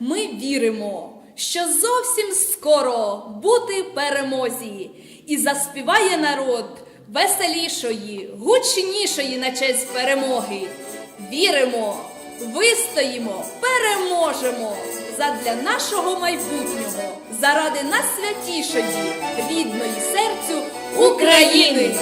ми віримо, що зовсім скоро бути перемозі, і заспіває народ веселішої, гучнішої на честь перемоги. Віримо, вистоїмо, переможемо задля нашого майбутнього, заради найсвятішої, рідної серцю України.